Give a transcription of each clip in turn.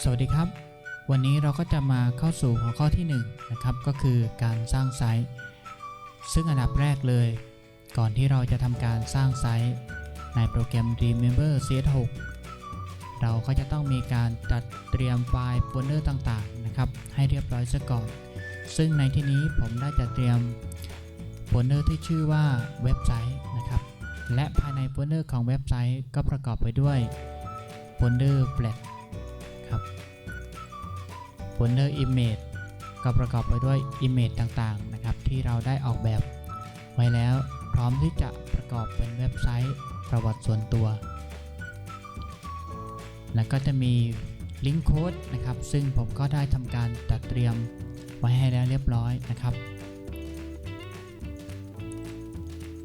สวัสดีครับ วันนี้เราก็จะมาเข้าสู่หัวข้อที่1นงนะครับก็คือการสร้างไซต์ซึ่งอันดับแรกเลย ก่อนที่เราจะทำการสร้างไซต์ในโปรแกรม Remember CS6 เราก็จะต้องมีการจัดเตรียมไฟล์โฟลเดอร์ต่างๆนะครับให้เรียบร้อยซะก่อน ซึ่งในที่นี้ผมได้จัดเตรียมโฟลเดอร์ที่ชื่อว่าเว็บไซต์นะครับและภายในโฟลเดอร์ของเว็บไซต์ก็ประกอบไปด้วยโฟลเดอร์ flat ครับโฟลเดอร์ image ก็ประกอบไปด้วย image ต่างๆ นะครับ ที่เราได้ออกแบบไว้แล้วพร้อมที่จะประกอบเป็นเว็บไซต์ประวัติส่วนตัว แล้วก็จะมีลิงก์โค้ดนะครับ ซึ่งผมก็ได้ทำการจัดเตรียมไว้ให้แล้วเรียบร้อยนะครับ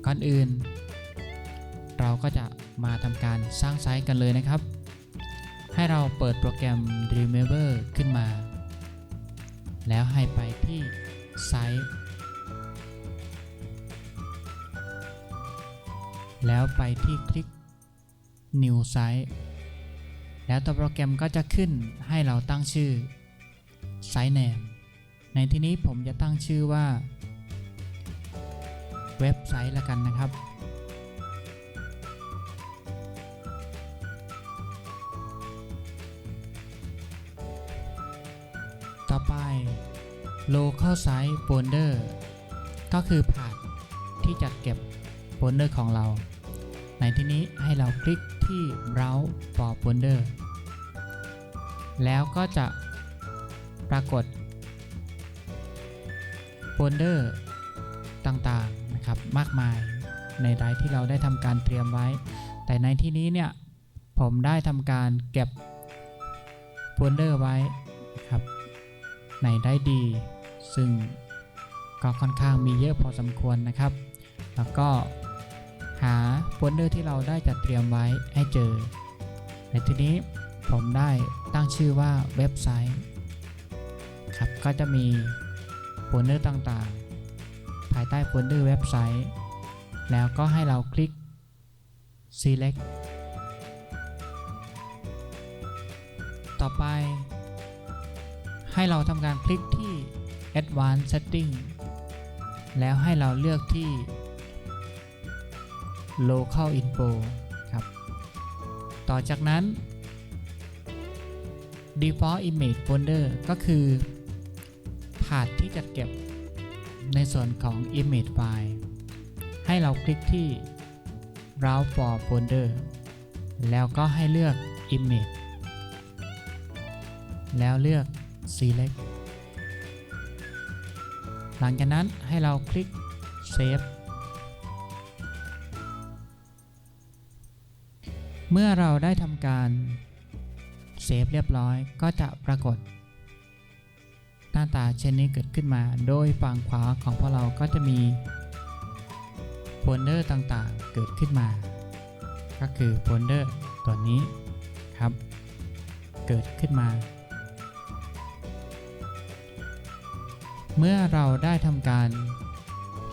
ก่อนอื่น เราก็จะมาทำการสร้างไซต์กันเลยนะครับ ให้เราเปิดโปรแกรม Dreamweaver ขึ้นมา แล้วให้ไปที่ไซต์แล้วไปที่คลิก New Site แล้วตัวโปรแกรมก็จะขึ้นให้เราตั้งชื่อ Site Name ในที่นี้ผมจะตั้งชื่อว่า เว็บไซต์ละกันนะครับ อไป local site folder ก็คือผ่านที่จัดเก็บโฟลเดอร์ของเรา ในที่นี้ให้เราคลิกที่ browse for folder แล้วก็จะปรากฏโฟลเดอร์ต่างๆนะครับมากมายในรายที่เราได้ทำการเตรียมไว้ แต่ในที่นี้เนี่ยผมได้ทำการเก็บโฟลเดอร์ไว้นะครับ ในได้ดี ซึ่งก็ค่อนข้างมีเยอะพอสมควรนะครับ แล้วก็หาโฟลเดอร์ที่เราได้จัดเตรียมไว้ให้เจอ ในที่นี้ผมได้ตั้งชื่อว่าเว็บไซต์ครับก็จะมีโฟลเดอร์ต่างๆ ภายใต้โฟลเดอร์เว็บไซต์ แล้วก็ให้เราคลิก select ต่อไป ให้เราทำการคลิกที่ advanced setting แล้วให้เราเลือกที่ local info ครับ ต่อจากนั้น default image folder ก็คือถาดที่จัดเก็บในส่วนของ image file ให้เราคลิกที่ browse for folder แล้วก็ให้เลือก image แล้วเลือก select หลังจากนั้นให้เราคลิก save เมื่อเราได้ทำการเซฟเรียบร้อยก็จะปรากฏ หน้าตาเช่นนี้เกิดขึ้นมา โดยฝั่งขวาของพวกเราก็จะมีโฟลเดอร์ต่างๆเกิดขึ้นมา ก็คือโฟลเดอร์ตัวนี้ครับ เกิดขึ้นมา เมื่อเราได้ทำการ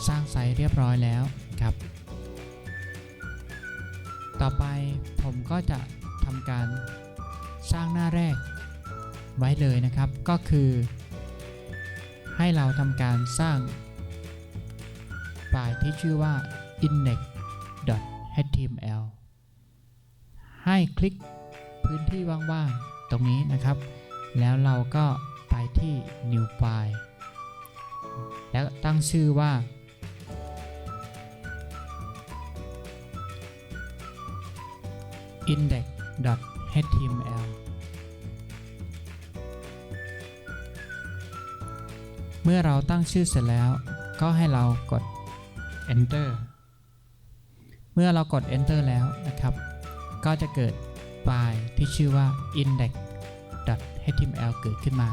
สร้างไซต์เรียบร้อยแล้วครับ ต่อไปผมก็จะทำการสร้างหน้าแรกไว้เลยนะครับ ก็คือ ให้เราทำการสร้างไฟล์ที่ชื่อว่า index.html ให้คลิกพื้นที่ว่างๆตรงนี้นะครับ แล้วเราก็ไปที่ new file แล้วตั้งชื่อว่า index.html เมื่อเราตั้งชื่อเสร็จแล้ว ก็ให้เรากด enter เมื่อเรากด enter แล้วนะครับ ก็จะเกิดไฟล์ที่ชื่อว่า index.html เกิดขึ้นมา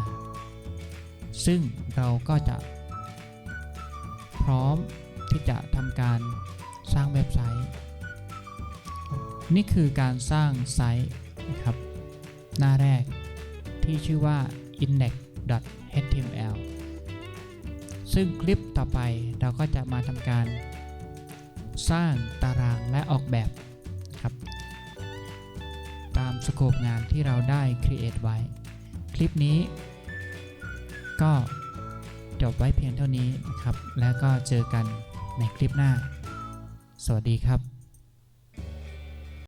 ซึ่งเราก็จะ ร้อมที่จะทำการสร้างเว็บไซต์ นี่คือการสร้างไซต์นะครับ หน้าแรกที่ชื่อว่า index.html ซึ่งคลิปต่อไปเราก็จะมาทำการ สร้างตารางและออกแบบครับ ตามสโคปงานที่เราได้ create ไว้ คลิปนี้ ก็ จบไว้เพียงเท่านี้นะครับ แล้วก็เจอกันในคลิปหน้า สวัสดีครับ